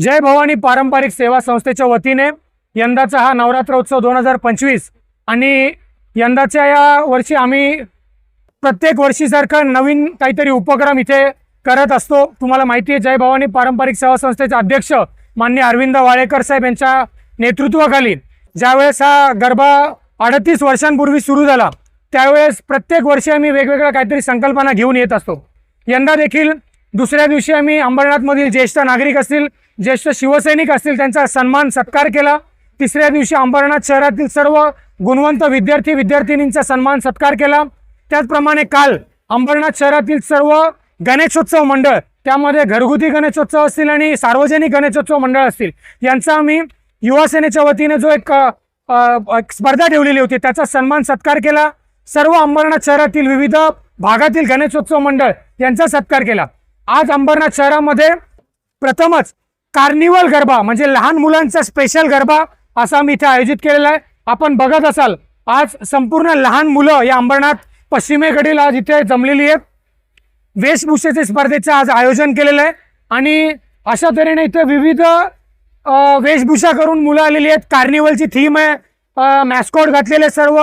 जय भवानी पारंपरिक सेवा संस्थेच्या वतीने यंदाचा हा नवरात्र उत्सव दोन हजार पंचवीस आणि यंदाच्या या वर्षी आम्ही प्रत्येक वर्षीसारखं नवीन काहीतरी उपक्रम इथे करत असतो. तुम्हाला माहिती आहे जय भवानी पारंपरिक सेवा संस्थेचे अध्यक्ष मान्य अरविंद वाळेकर साहेब यांच्या नेतृत्वाखाली ज्यावेळेस हा गरबा अडतीस वर्षांपूर्वी सुरू झाला त्यावेळेस प्रत्येक वर्षी आम्ही वेगवेगळ्या काहीतरी संकल्पना घेऊन येत असतो. यंदा देखील दुसऱ्या दिवशी आम्ही अंबरनाथमधील ज्येष्ठ नागरिक असतील ज्येष्ठ शिवसैनिक असतील त्यांचा सन्मान सत्कार केला. तिसऱ्या दिवशी अंबरनाथ शहरातील सर्व गुणवंत विद्यार्थी विद्यार्थिनींचा सन्मान सत्कार केला. त्याचप्रमाणे काल अंबरनाथ शहरातील सर्व गणेशोत्सव मंडळ त्यामध्ये घरगुती गणेशोत्सव असतील आणि सार्वजनिक गणेशोत्सव मंडळ असतील यांचा आम्ही युवासेनेच्या वतीने जो एक एक स्पर्धा ठेवलेली होती त्याचा सन्मान सत्कार केला. सर्व अंबरनाथ शहरातील विविध भागातील गणेशोत्सव मंडळ यांचा सत्कार केला. आज अंबरनाथ शहरामध्ये प्रथमच कार्निवल गरबा म्हणजे लहान मुलांचा स्पेशल गरबा असा मी इथे आयोजित केलेला आहे. आपण बघत असाल आज संपूर्ण लहान मुलं या अंबरनाथ पश्चिमेकडील आज इथे जमलेली आहेत. वेशभूषेचे स्पर्धेचं आज आयोजन केलेलं आहे. आणि अशा तऱ्हेने इथे विविध वेशभूषा करून मुलं आलेली आहेत. कार्निवलची थीम आहे. मॅस्कॉट घातलेले सर्व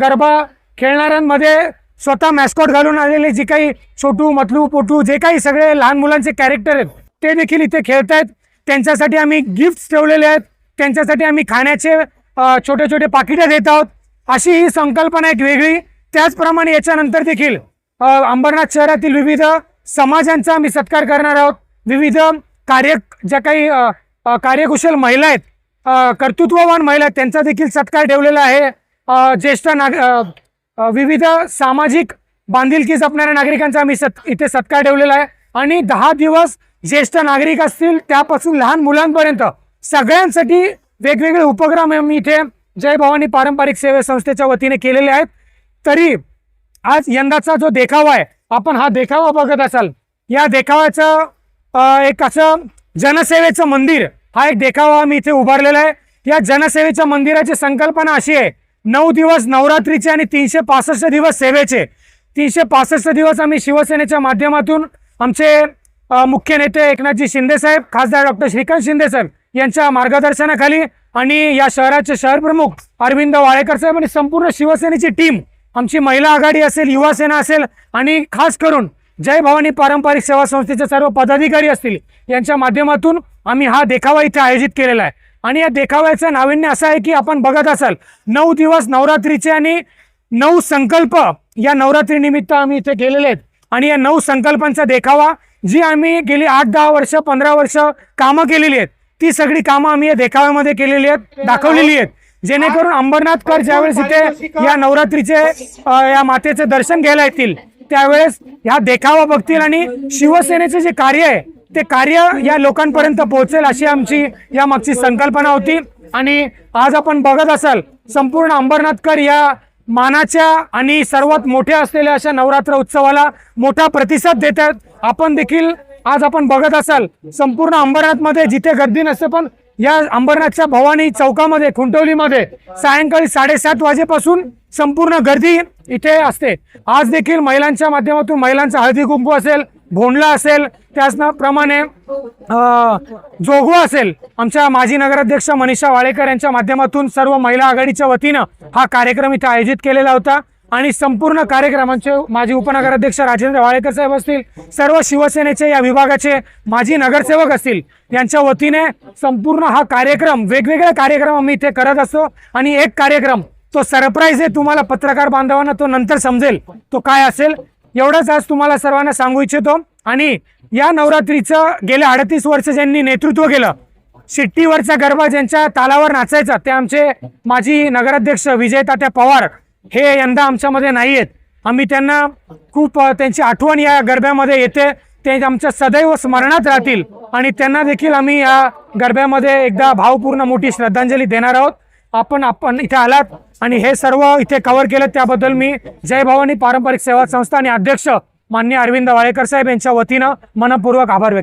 गरबा खेळणाऱ्यांमध्ये स्वतः मॅस्कॉट घालून आलेले जे काही छोटू मतलू पोटू जे काही सगळे लहान मुलांचे कॅरेक्टर आहेत. ते देखील इथे खेळत आहेत त्यांच्यासाठी आम्ही गिफ्ट्स ठेवलेले आहेत. त्यांच्यासाठी आम्ही खाण्याचे छोटे छोटे पाकिटं देत आहोत. अशी ही संकल्पना एक वेगळी. त्याचप्रमाणे याच्यानंतर देखील अंबरनाथ शहरातील विविध समाजांचा आम्ही सत्कार करणार आहोत. विविध कार्य ज्या काही कार्यकुशल महिला आहेत कर्तृत्ववान महिला आहेत त्यांचा देखील सत्कार ठेवलेला आहे. ज्येष्ठ नाग विविध सामाजिक बांधिलकी जपणाऱ्या नागरिकांचा आम्ही सत इथे सत्कार ठेवलेला आहे. आणि दहा दिवस ज्येष्ठ नागरिक असतील त्यापासून लहान मुलांपर्यंत सगळ्यांसाठी वेगवेगळे उपक्रम आम्ही इथे जय भवानी पारंपरिक सेवा संस्थेच्या वतीने केलेले आहेत. तरी आज यंदाचा जो देखावा आहे आपण हा देखावा बघत असाल. या देखाव्याचं एक असं जनसेवेचं मंदिर हा एक देखावा आम्ही इथे उभारलेला आहे. या जनसेवेच्या मंदिराची संकल्पना अशी आहे नऊ दिवस नवरात्रीचे आणि तीनशे पासष्ट दिवस सेवेचे. तीनशे पासष्ट दिवस आम्ही शिवसेनेच्या माध्यमातून आमचे मुख्य नेते एकनाथजी शिंदे साहेब खासदार डॉक्टर श्रीकांत शिंदे साहेब यांच्या मार्गदर्शनाखाली आणि या शहराचे शहर प्रमुख अरविंद वाळेकर साहेब आणि संपूर्ण शिवसेनेची टीम आमची महिला आघाडी असेल युवा सेना असेल आणि खास करून जय भवानी पारंपरिक सेवा संस्थेचे सर्व पदाधिकारी असतील यांच्या माध्यमातून आम्ही हा देखावा इथे आयोजित केलेला आहे. आणि या देखाव्याचं नाविन्य असं आहे की आपण बघत असाल नऊ दिवस नवरात्रीचे आणि नऊ संकल्प या नवरात्रीनिमित्त आम्ही इथे केलेले आहेत. आणि या नऊ संकल्पांचा देखावा जी आम्ही गेली आठ दहा वर्ष पंधरा वर्ष कामं केलेली आहेत ती सगळी कामं आम्ही या देखाव्यामध्ये केलेली आहेत दाखवलेली आहेत. जेणेकरून अंबरनाथकर ज्यावेळेस इथे या नवरात्रीचे या मातेचे दर्शन घ्यायला येतील त्यावेळेस ह्या देखावा बघतील आणि शिवसेनेचे जे कार्य आहे ते कार्य या लोकांपर्यंत पोहोचेल अशी आमची या मागची संकल्पना होती. आणि आज आपण बघत असाल संपूर्ण अंबरनाथकर या मानाच्या आणि सर्वात मोठ्या असलेल्या अशा नवरात्र उत्सवाला मोठा प्रतिसाद देतात. आपण देखील आज आपण बघत असाल संपूर्ण अंबरनाथमध्ये जिथे गर्दी नसते पण या अंबरनाथच्या भवानी चौकामध्ये खुंटवलीमध्ये सायंकाळी साडेसात वाजेपासून संपूर्ण गर्दी इथे असते. आज देखील महिलांच्या माध्यमातून महिलांचा हळदी कुंकू असेल भोंडला असेल त्याचप्रमाणे जोगवा असेल आमच्या माजी नगराध्यक्ष मनीषा वाळेकर यांच्या माध्यमातून सर्व महिला आघाडीच्या वतीनं हा कार्यक्रम इथे आयोजित केलेला होता. आणि संपूर्ण कार्यक्रमांचे माजी उपनगराध्यक्ष राजेंद्र वाळेकर साहेब असतील सर्व शिवसेनेचे या विभागाचे माजी नगरसेवक असतील यांच्या वतीने संपूर्ण हा कार्यक्रम वेगवेगळे कार्यक्रम आम्ही इथे करत असतो. आणि एक कार्यक्रम तो सरप्राईज आहे तुम्हाला पत्रकार बांधवांना तो नंतर समजेल तो काय असेल एवढंच आज तुम्हाला सर्वांना सांगू इच्छितो. आणि या नवरात्रीचं गेल्या अडतीस वर्ष ज्यांनी नेतृत्व केलं शिट्टीवरचा गरबा ज्यांच्या तालावर नाचायचा ते आमचे माजी नगराध्यक्ष विजय तात्या पवार हे यंदा आमच्यामध्ये नाही आहेत आम्ही त्यांना खूप त्यांची आठवण या गरब्यामध्ये येते. ते आमच्या सदैव स्मरणात राहतील. आणि त्यांना देखील आम्ही या गरब्यामध्ये एकदा भावपूर्ण मोठी श्रद्धांजली देणार आहोत. आपण आपण इथे आलात आणि हे सर्व इथे कव्हर केलं त्याबद्दल मी जय भवानी पारंपरिक सेवा संस्था आणि अध्यक्ष मान्य अरविंद वाळेकर साहेब यांच्या वतीनं मनपूर्वक आभार व्यक्त